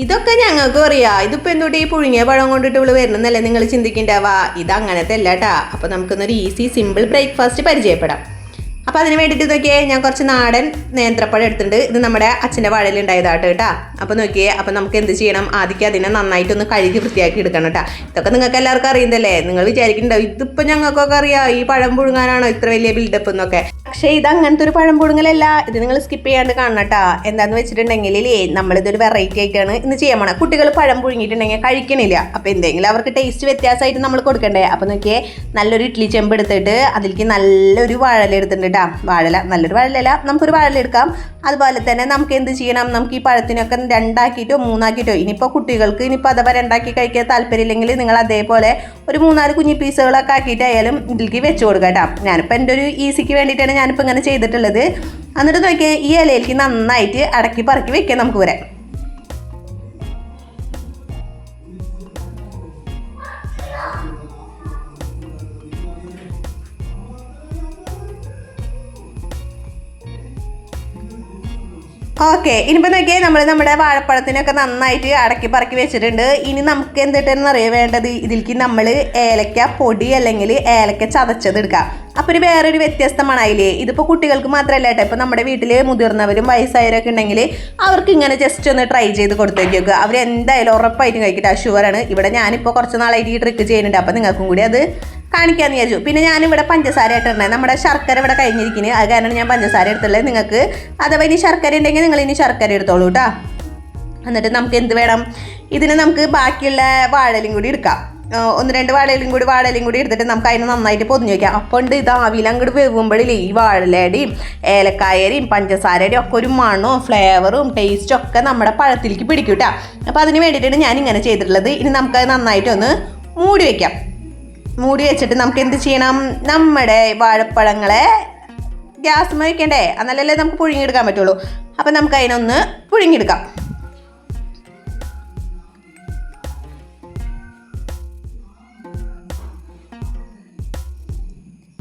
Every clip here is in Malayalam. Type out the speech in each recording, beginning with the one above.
ഇതൊക്കെ ഞങ്ങൾക്കും അറിയാം. ഇതിപ്പോ എന്തുകൊണ്ട് ഈ പുഴുങ്ങിയ പഴം കൊണ്ടിട്ട് ഇവൾ വരുന്നല്ലേ നിങ്ങൾ ചിന്തിക്കണ്ടാവാ ഇത് അങ്ങനത്തെ അല്ല കേട്ടാ അപ്പൊ നമുക്കൊന്നൊരു ഈസി സിമ്പിൾ ബ്രേക്ക്ഫാസ്റ്റ് പരിചയപ്പെടാം. അപ്പൊ അതിന് വേണ്ടിയിട്ട് നോക്കിയേ ഞാൻ കുറച്ച് നാടൻ നേന്ത്രപ്പഴം എടുത്തിട്ടുണ്ട്. ഇത് നമ്മുടെ അച്ഛന്റെ വാഴയിൽ ഉണ്ടായതാട്ടോ കേട്ടാ അപ്പൊ നോക്കിയേ അപ്പൊ നമുക്ക് എന്ത് ചെയ്യണം? ആദ്യം അതിനെ നന്നായിട്ട് ഒന്ന് കഴുകി വൃത്തിയാക്കി എടുക്കണം കേട്ടാ ഇതൊക്കെ നിങ്ങൾക്ക് എല്ലാവർക്കും അറിയുന്നതല്ലേ? നിങ്ങൾ വിചാരിക്കുന്നുണ്ടാവും ഇതിപ്പോ ഞങ്ങൾക്കൊക്കെ അറിയാം ഈ പഴം പുഴുങ്ങാനാണോ ഇത്ര വലിയ ബിൽഡപ്പ് എന്നൊക്കെ. പക്ഷേ ഇത് അങ്ങനത്തെ ഒരു പഴം പുഴുങ്ങലല്ല. ഇത് നിങ്ങൾ സ്കിപ്പ് ചെയ്യാണ്ട് കാണണം കേട്ടാ എന്താന്ന് വെച്ചിട്ടുണ്ടെങ്കിൽ നമ്മളിതൊരു വെറൈറ്റി ആയിട്ടാണ് ഇന്ന് ചെയ്യാൻ പോണേ. കുട്ടികൾ പഴം പുഴുങ്ങിയിട്ടുണ്ടെങ്കിൽ കഴിക്കണില്ല. അപ്പോൾ എന്തെങ്കിലും അവർക്ക് ടേസ്റ്റ് വ്യത്യാസമായിട്ട് നമ്മൾ കൊടുക്കണ്ടേ? അപ്പോൾ നോക്കിയേ നല്ലൊരു ഇഡ്ഡലി ചെമ്പ് എടുത്തിട്ട് അതിലേക്ക് നല്ലൊരു വാഴല എടുത്തിട്ടുണ്ട്. കേട്ടോ വാഴല നല്ലൊരു വാഴലല്ല നമുക്കൊരു വാഴല എടുക്കാം. അതുപോലെ തന്നെ നമുക്ക് എന്ത് ചെയ്യണം? നമുക്ക് ഈ പഴത്തിനൊക്കെ രണ്ടാക്കിയിട്ടോ മൂന്നാക്കിയിട്ടോ? ഇനിയിപ്പോൾ കുട്ടികൾക്ക് ഇനിയിപ്പോൾ അഥവാ രണ്ടാക്കി കഴിക്കാൻ താല്പര്യമില്ലെങ്കിൽ നിങ്ങൾ അതേപോലെ ഒരു മൂന്നാൽ കുഞ്ഞി പീസുകളൊക്കെ ആക്കിയിട്ടായാലും ഇതിലേക്ക് വെച്ച് കൊടുക്കാം കേട്ടോ ഞാനിപ്പോൾ എന്റെ ഒരു ഈസിക്ക് വേണ്ടിയിട്ടാണ് ഞാനിപ്പോൾ ഇങ്ങനെ ചെയ്തിട്ടുള്ളത്. എന്നിട്ട് നോക്കിയാൽ ഈ ഇലയിലേക്ക് നന്നായിട്ട് അടക്കി പറക്കി വെക്കാം നമുക്ക് വരെ ഓക്കെ ഇനിയിപ്പോൾ നോക്കിയാൽ നമ്മൾ നമ്മുടെ വാഴപ്പഴത്തിനൊക്കെ നന്നായിട്ട് അടക്കി പറക്കി വെച്ചിട്ടുണ്ട്. ഇനി നമുക്ക് എന്തിട്ടെന്ന് അറിയാൻ വേണ്ടത്? ഇതിലേക്ക് നമ്മൾ ഏലക്ക പൊടി അല്ലെങ്കിൽ ഏലക്ക ചതച്ചത് എടുക്കാം. അപ്പോൾ ഒരു വേറൊരു വ്യത്യസ്ത മണായില്ലേ ഇതിപ്പോൾ കുട്ടികൾക്ക് മാത്രമല്ല കേട്ടോ. ഇപ്പോൾ നമ്മുടെ വീട്ടിൽ മുതിർന്നവരും വയസ്സായവരൊക്കെ ഉണ്ടെങ്കിൽ അവർക്ക് ഇങ്ങനെ ജസ്റ്റ് ഒന്ന് ട്രൈ ചെയ്ത് കൊടുത്തേക്ക് അവർ എന്തായാലും ഉറപ്പായിട്ടും കഴിക്കട്ടെ. ഷുവറാണ് ഇവിടെ ഞാനിപ്പോൾ കുറച്ച് നാളായിട്ട് ഈ ട്രിക്ക് ചെയ്യുന്നുണ്ട്. അപ്പോൾ നിങ്ങൾക്കും കൂടി അത് കാണിക്കാന്ന് വിചാരിച്ചു. പിന്നെ ഞാനിവിടെ പഞ്ചസാര ഇട്ടിട്ടുണ്ട് നമ്മുടെ ശർക്കര ഇവിടെ കഴിഞ്ഞിരിക്കുന്നത് അത് കാരണം ഞാൻ പഞ്ചസാര എടുത്തുള്ളത് നിങ്ങൾക്ക്. അഥവാ ഇനി ശർക്കര ഉണ്ടെങ്കിൽ നിങ്ങൾ ഇനി ശർക്കര എടുത്തോളൂ കേട്ടോ. എന്നിട്ട് നമുക്ക് എന്ത് വേണം? ഇതിന് നമുക്ക് ബാക്കിയുള്ള വാഴലും കൂടി എടുക്കാം. ഒന്ന് രണ്ട് വാഴയിലും കൂടി വാഴയിലും കൂടി എടുത്തിട്ട് നമുക്ക് അതിനെ നന്നായിട്ട് പൊതിഞ്ഞ് വയ്ക്കാം അപ്പോൾ ഉണ്ട് ഇത് ആവിയിൽ അങ്ങോട്ട് വേവുമ്പോഴില്ലേ ഈ വാഴലയുടെയും ഏലക്കായയുടെയും പഞ്ചസാരയുടെയും ഒക്കെ ഒരു മണവും ഫ്ലേവറും ടേസ്റ്റും ഒക്കെ നമ്മുടെ പഴത്തിലേക്ക് പിടിക്കും കേട്ടോ അപ്പോൾ അതിന് വേണ്ടിയിട്ടാണ് ഞാൻ ഇങ്ങനെ ചെയ്തിട്ടുള്ളത്. ഇനി നമുക്കത് നന്നായിട്ടൊന്ന് മൂടി വയ്ക്കാം മൂടി വെച്ചിട്ട് നമുക്ക് എന്ത് ചെയ്യണം? നമ്മുടെ വാഴപ്പഴങ്ങളെ ഗ്യാസ് വയ്ക്കണ്ടേ എന്നാലല്ലേ നമുക്ക് പുഴുങ്ങിയെടുക്കാൻ പറ്റുള്ളൂ. അപ്പം നമുക്ക് അതിനൊന്ന് പുഴുങ്ങിയെടുക്കാം.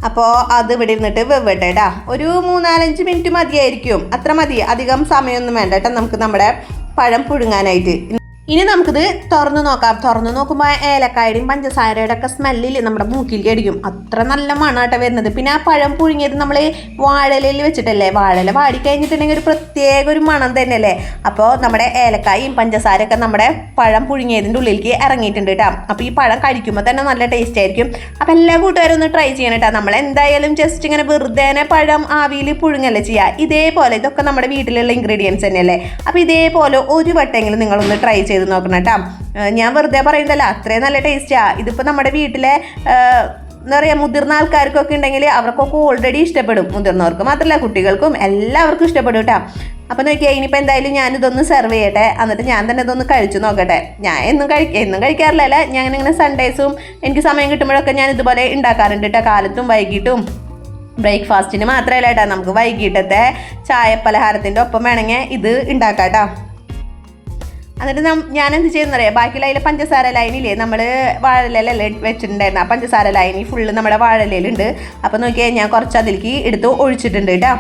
അപ്പോൾ അത് ഇവിടെ ഇരുന്നിട്ട് വെവ്വട്ടെ കേട്ടാ ഒരു മൂന്നാലഞ്ച് മിനിറ്റ് മതിയായിരിക്കും. അത്ര മതി. അധികം സമയമൊന്നും വേണ്ട കേട്ടോ നമുക്ക് നമ്മുടെ പഴം പുഴുങ്ങാനായിട്ട്. ഇനി നമുക്കിത് തുറന്ന് നോക്കാം. തുറന്ന് നോക്കുമ്പോൾ ഏലക്കായുടെയും പഞ്ചസാരയുടെ ഒക്കെ സ്മെല്ലിൽ നമ്മുടെ മൂക്കിലേക്ക് അടിക്കും. അത്ര നല്ല മണാട്ടോ വരുന്നത്. പിന്നെ ആ പഴം പുഴുങ്ങിയത് നമ്മൾ വാഴലയിൽ വെച്ചിട്ടല്ലേ? വാഴല വാടി കഴിഞ്ഞിട്ടുണ്ടെങ്കിൽ ഒരു പ്രത്യേക ഒരു മണം തന്നെയല്ലേ? അപ്പോൾ നമ്മുടെ ഏലക്കായും പഞ്ചസാരയൊക്കെ നമ്മുടെ പഴം പുഴുങ്ങിയതിന്റെ ഉള്ളിലേക്ക് ഇറങ്ങിയിട്ടുണ്ട് കേട്ടോ. അപ്പോൾ ഈ പഴം കഴിക്കുമ്പോൾ തന്നെ നല്ല ടേസ്റ്റ് ആയിരിക്കും. അപ്പോൾ എല്ലാ കൂട്ടുകാരും ഒന്ന് ട്രൈ ചെയ്യണം കേട്ടോ. നമ്മൾ എന്തായാലും ജസ്റ്റ് ഇങ്ങനെ വെറുതെ പഴം ആവിയിൽ പുഴുങ്ങല്ലേ ചെയ്യുക. ഇതേപോലെ ഇതൊക്കെ നമ്മുടെ വീട്ടിലുള്ള ഇൻഗ്രീഡിയൻസ് തന്നെയല്ലേ? അപ്പോൾ ഇതേപോലെ ഒരു വട്ടമെങ്കിലും നിങ്ങളൊന്ന് ട്രൈ ചെയ്ത് നോക്കണം കേട്ടോ ഞാൻ വെറുതെ പറയുന്നതല്ല അത്രയും നല്ല ടേസ്റ്റാ ഇതിപ്പോൾ നമ്മുടെ വീട്ടിലെ എന്താ പറയുക മുതിർന്ന ആൾക്കാർക്കൊക്കെ ഉണ്ടെങ്കിൽ അവർക്കൊക്കെ ഓൾറെഡി ഇഷ്ടപ്പെടും. മുതിർന്നവർക്ക് മാത്രമല്ല കുട്ടികൾക്കും എല്ലാവർക്കും ഇഷ്ടപ്പെടും കേട്ടോ അപ്പോൾ നോക്കിയാൽ ഇനിയിപ്പോൾ എന്തായാലും ഞാനിതൊന്ന് സെർവ് ചെയ്യട്ടെ. എന്നിട്ട് ഞാൻ തന്നെ ഇതൊന്ന് കഴിച്ചു നോക്കട്ടെ. ഞാൻ എന്നും കഴിക്ക എന്നും കഴിക്കാറില്ല ഞാൻ ഇങ്ങനെ സൺഡേസും എനിക്ക് സമയം കിട്ടുമ്പോഴൊക്കെ ഞാൻ ഇതുപോലെ ഉണ്ടാക്കാറുണ്ട് കേട്ടോ കാലത്തും വൈകിട്ടും. ബ്രേക്ക്ഫാസ്റ്റിന് മാത്രമല്ല കേട്ടോ നമുക്ക് വൈകിട്ടത്തെ ചായ പലഹാരത്തിന്റെ ഒപ്പം വേണമെങ്കിൽ ഇത് ഉണ്ടാക്കാം കേട്ടോ എന്നിട്ട് ഞാൻ എന്ത് ചെയ്യുന്നറിയാം? ബാക്കിയുള്ള അതിൽ പഞ്ചസാര ലൈനില്ലേ നമ്മൾ വാഴലല്ലേ വെച്ചിട്ടുണ്ടായിരുന്നു. ആ പഞ്ചസാര ലൈനി ഫുള്ള് നമ്മുടെ വാഴലയിലുണ്ട്. അപ്പോൾ നോക്കിയാൽ ഞാൻ കുറച്ച് അതിലേക്ക് എടുത്ത് ഒഴിച്ചിട്ടുണ്ട് കേട്ടോ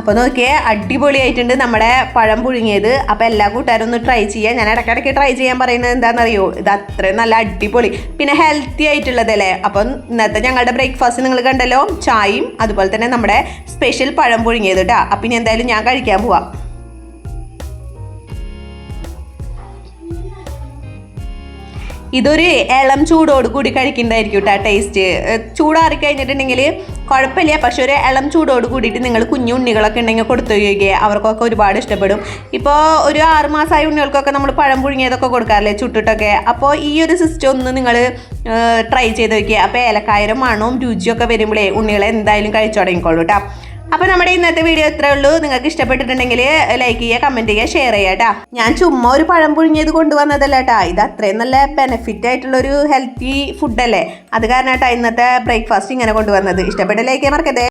അപ്പോൾ നോക്കിയേ അടിപൊളിയായിട്ടുണ്ട് നമ്മുടെ പഴം പുഴുങ്ങിയത്. അപ്പോൾ എല്ലാ കൂട്ടുകാരും ഒന്ന് ട്രൈ ചെയ്യുക ഞാൻ ഇടയ്ക്കിടയ്ക്ക് ട്രൈ ചെയ്യാൻ പറയുന്നത് എന്താണെന്നറിയോ? ഇത് അത്രയും നല്ല അടിപൊളി. പിന്നെ ഹെൽത്തി ആയിട്ടുള്ളതല്ലേ? അപ്പം ഇന്നത്തെ ഞങ്ങളുടെ ബ്രേക്ക്ഫാസ്റ്റ് നിങ്ങൾ കണ്ടല്ലോ? ചായയും അതുപോലെ തന്നെ നമ്മുടെ സ്പെഷ്യൽ പഴം പുഴുങ്ങിയത് കേട്ടോ അപ്പം ഇനി എന്തായാലും ഞാൻ കഴിക്കാൻ പോവാം. ഇതൊരു ഇളം ചൂടോട് കൂടി കഴിക്കേണ്ടതായിരിക്കും കേട്ടോ ടേസ്റ്റ് ചൂടാറി കഴിഞ്ഞിട്ടുണ്ടെങ്കിൽ കുഴപ്പമില്ല. പക്ഷെ ഒരു ഇളം ചൂടോട് കൂടിയിട്ട് നിങ്ങൾ കുഞ്ഞു ഉണ്ണികളൊക്കെ ഉണ്ടെങ്കിൽ കൊടുത്തു കഴിയുക അവർക്കൊക്കെ ഒരുപാട് ഇഷ്ടപ്പെടും. ഇപ്പോൾ ഒരു ആറ് മാസമായ ഉണ്ണികൾക്കൊക്കെ നമ്മൾ പഴം പുഴുങ്ങിയതൊക്കെ കൊടുക്കാറില്ലേ ചുട്ടിട്ടൊക്കെ. അപ്പോൾ ഈ ഒരു സിസ്റ്റം ഒന്ന് നിങ്ങൾ ട്രൈ ചെയ്ത് നോക്കിയ. അപ്പോൾ ഏലക്കായരും മണവും രുചിയൊക്കെ വരുമ്പോഴേ ഉണ്ണികളെ എന്തായാലും കഴിച്ചു തുടങ്ങിക്കോളൂ കേട്ടോ അപ്പോൾ നമ്മുടെ ഇന്നത്തെ വീഡിയോ ഇത്രേ ഉള്ളൂ. നിങ്ങൾക്ക് ഇഷ്ടപ്പെട്ടിട്ടുണ്ടെങ്കിൽ ലൈക്ക് ചെയ്യുക കമന്റ് ചെയ്യുക ഷെയർ ചെയ്യുക കേട്ടോ ഞാൻ ചുമ്മാ ഒരു പഴം പുഴുങ്ങിയത് കൊണ്ടുവന്നതല്ല കേട്ടോ ഇത് അത്രയും നല്ല ബെനിഫിറ്റ് ആയിട്ടുള്ള ഒരു ഹെൽത്തി ഫുഡല്ലേ അത് കാരണം ഇന്നത്തെ ബ്രേക്ക്ഫാസ്റ്റ് ഇങ്ങനെ കൊണ്ടുവന്നത്. ഇഷ്ടപ്പെട്ട ലൈക്ക് മറക്കരുതേ.